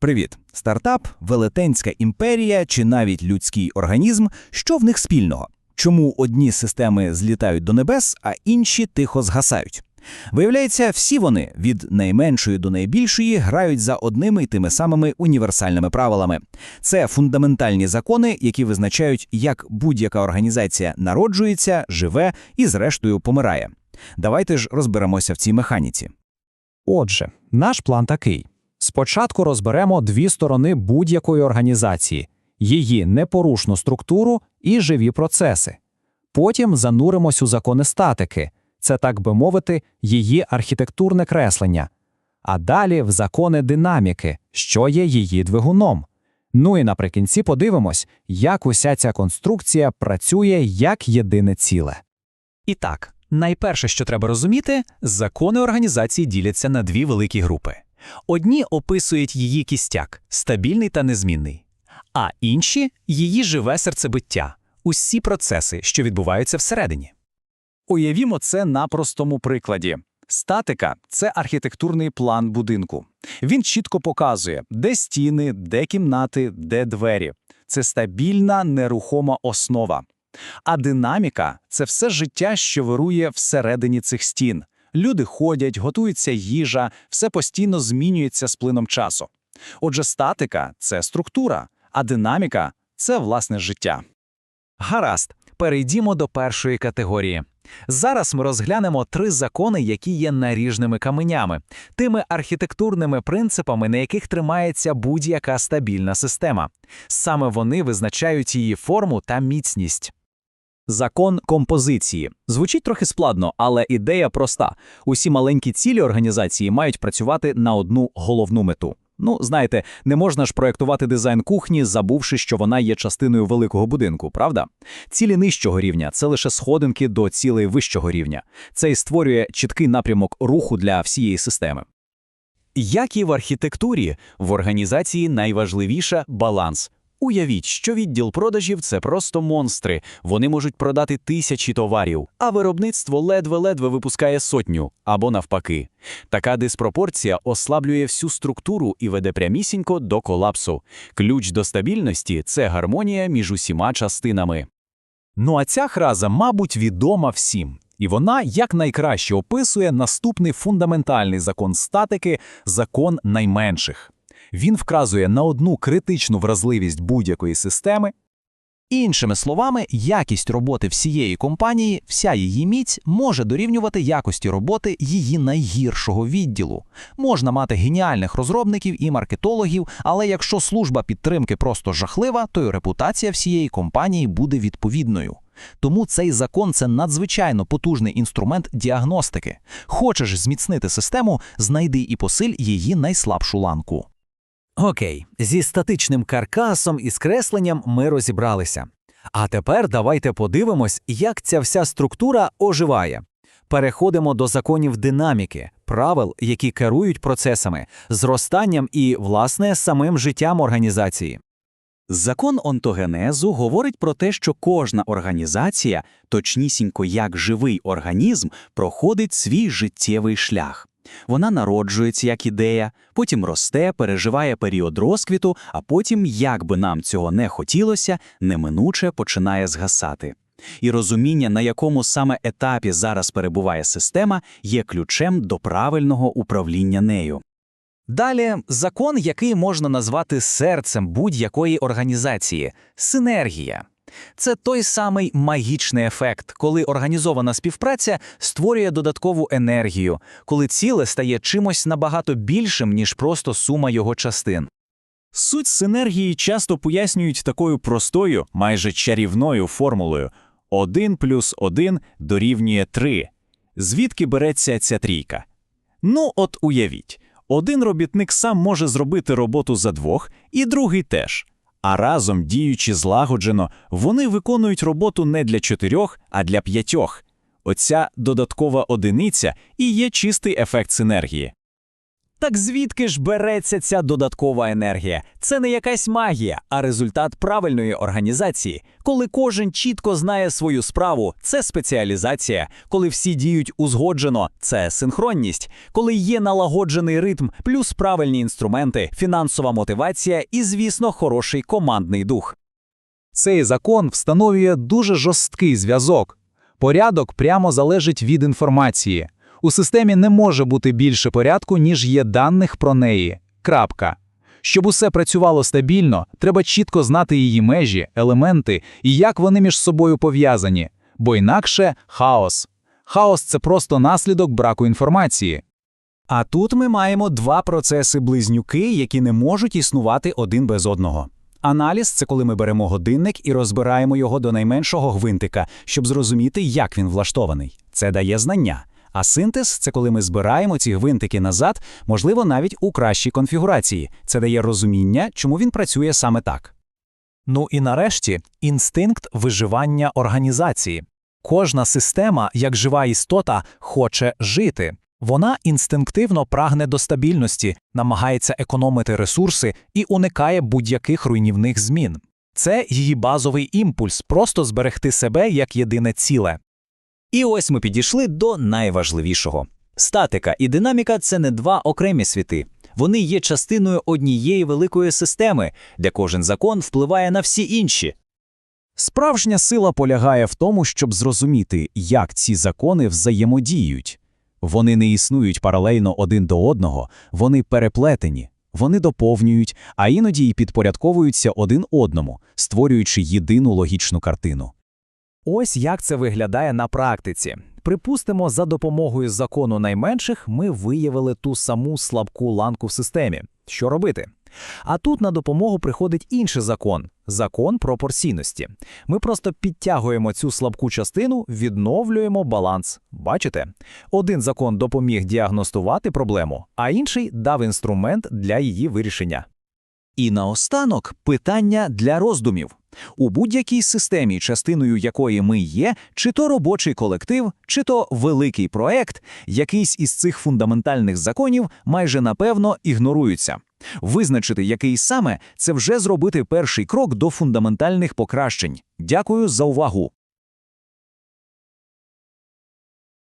Привіт! Стартап, велетенська імперія чи навіть людський організм. Що в них спільного? Чому одні системи злітають до небес, а інші тихо згасають? Виявляється, всі вони від найменшої до найбільшої грають за одними й тими самими універсальними правилами. Це фундаментальні закони, які визначають, як будь-яка організація народжується, живе і, зрештою, помирає. Давайте ж розберемося в цій механіці. Отже, наш план такий: спочатку розберемо дві сторони будь-якої організації, її непорушну структуру і живі процеси. Потім зануримось у закони статики, це так би мовити, її архітектурне креслення, а далі в закони динаміки, що є її двигуном. Ну і наприкінці подивимось, як уся ця конструкція працює як єдине ціле. І так, найперше, що треба розуміти, закони організації діляться на дві великі групи. Одні описують її кістяк стабільний та незмінний, а інші її живе серцебиття, усі процеси, що відбуваються всередині. Уявімо це на простому прикладі. Статика це архітектурний план будинку. Він чітко показує, де стіни, де кімнати, де двері. Це стабільна, нерухома основа. А динаміка це все життя, що вирує всередині цих стін. Люди ходять, готується їжа, все постійно змінюється з плином часу. Отже, статика це структура, а динаміка це власне життя. Гаразд, перейдімо до першої категорії. Зараз ми розглянемо три закони, які є наріжними каменями, тими архітектурними принципами, на яких тримається будь-яка стабільна система. Саме вони визначають її форму та міцність. Закон композиції звучить трохи складно, але ідея проста: усі маленькі цілі організації мають працювати на одну головну мету. Ну, знаєте, не можна ж проєктувати дизайн кухні, забувши, що вона є частиною великого будинку, правда? Цілі нижчого рівня це лише сходинки до цілей вищого рівня. Це і створює чіткий напрямок руху для всієї системи. Як і в архітектурі, в організації найважливіше баланс. Уявіть, що відділ продажів це просто монстри. Вони можуть продати тисячі товарів, а виробництво ледве-ледве випускає сотню або навпаки. Така диспропорція ослаблює всю структуру і веде прямісінько до колапсу. Ключ до стабільності це гармонія між усіма частинами. Ну а ця фраза, мабуть, відома всім. І вона якнайкраще описує наступний фундаментальний закон статики закон найменших. Він вказує на одну критичну вразливість будь-якої системи. Іншими словами, якість роботи всієї компанії, вся її міць може дорівнювати якості роботи її найгіршого відділу. Можна мати геніальних розробників і маркетологів, але якщо служба підтримки просто жахлива, то й репутація всієї компанії буде відповідною. Тому цей закон це надзвичайно потужний інструмент діагностики. Хочеш зміцнити систему, знайди і посиль її найслабшу ланку. Окей, зі статичним каркасом і скресленням ми розібралися. А тепер давайте подивимось, як ця вся структура оживає. Переходимо до законів динаміки, правил, які керують процесами, зростанням і, власне, самим життям організації. Закон онтогенезу говорить про те, що кожна організація, точнісінько як живий організм, проходить свій життєвий шлях. Вона народжується як ідея, потім росте, переживає період розквіту, а потім, як би нам цього не хотілося, неминуче починає згасати. І розуміння, на якому саме етапі зараз перебуває система, є ключем до правильного управління нею. Далі закон, який можна назвати серцем будь-якої організації синергія. Це той самий магічний ефект, коли організована співпраця створює додаткову енергію, коли ціле стає чимось набагато більшим, ніж просто сума його частин. Суть синергії часто пояснюють такою простою, майже чарівною формулою 1 плюс 1 дорівнює 3. Звідки береться ця трійка? Ну, от уявіть, один робітник сам може зробити роботу за двох, і другий теж. А разом, діючи злагоджено, вони виконують роботу не для чотирьох, а для п'ятьох. Оця додаткова одиниця і є чистий ефект синергії. Так звідки ж береться ця додаткова енергія? Це не якась магія, а результат правильної організації. Коли кожен чітко знає свою справу, це спеціалізація. Коли всі діють узгоджено, це синхронність. Коли є налагоджений ритм, плюс правильні інструменти, фінансова мотивація і, звісно, хороший командний дух. Цей закон встановлює дуже жорсткий зв'язок. Порядок прямо залежить від інформації. У системі не може бути більше порядку, ніж є даних про неї. Крапка. Щоб усе працювало стабільно, треба чітко знати її межі, елементи і як вони між собою пов'язані, бо інакше хаос. Хаос це просто наслідок браку інформації. А тут ми маємо два процеси-близнюки, які не можуть існувати один без одного. Аналіз це коли ми беремо годинник і розбираємо його до найменшого гвинтика, щоб зрозуміти, як він влаштований. Це дає знання. А синтез це коли ми збираємо ці гвинтики назад, можливо, навіть у кращій конфігурації. Це дає розуміння, чому він працює саме так. Ну і нарешті інстинкт виживання організації. Кожна система, як жива істота, хоче жити. Вона інстинктивно прагне до стабільності, намагається економити ресурси і уникає будь-яких руйнівних змін. Це її базовий імпульс просто зберегти себе як єдине ціле. І ось ми підійшли до найважливішого. Статика і динаміка це не два окремі світи. Вони є частиною однієї великої системи, де кожен закон впливає на всі інші. Справжня сила полягає в тому, щоб зрозуміти, як ці закони взаємодіють. Вони не існують паралельно один до одного, вони переплетені, вони доповнюють, а іноді й підпорядковуються один одному, створюючи єдину логічну картину. Ось як це виглядає на практиці. Припустимо, за допомогою закону найменших ми виявили ту саму слабку ланку в системі. Що робити? А тут на допомогу приходить інший закон закон пропорційності. Ми просто підтягуємо цю слабку частину, відновлюємо баланс. Бачите? Один закон допоміг діагностувати проблему, а інший дав інструмент для її вирішення. І наостанок питання для роздумів. У будь-якій системі, частиною якої ми є, чи то робочий колектив, чи то великий проект, якийсь із цих фундаментальних законів майже напевно ігноруються. Визначити, який саме, це вже зробити перший крок до фундаментальних покращень. Дякую за увагу.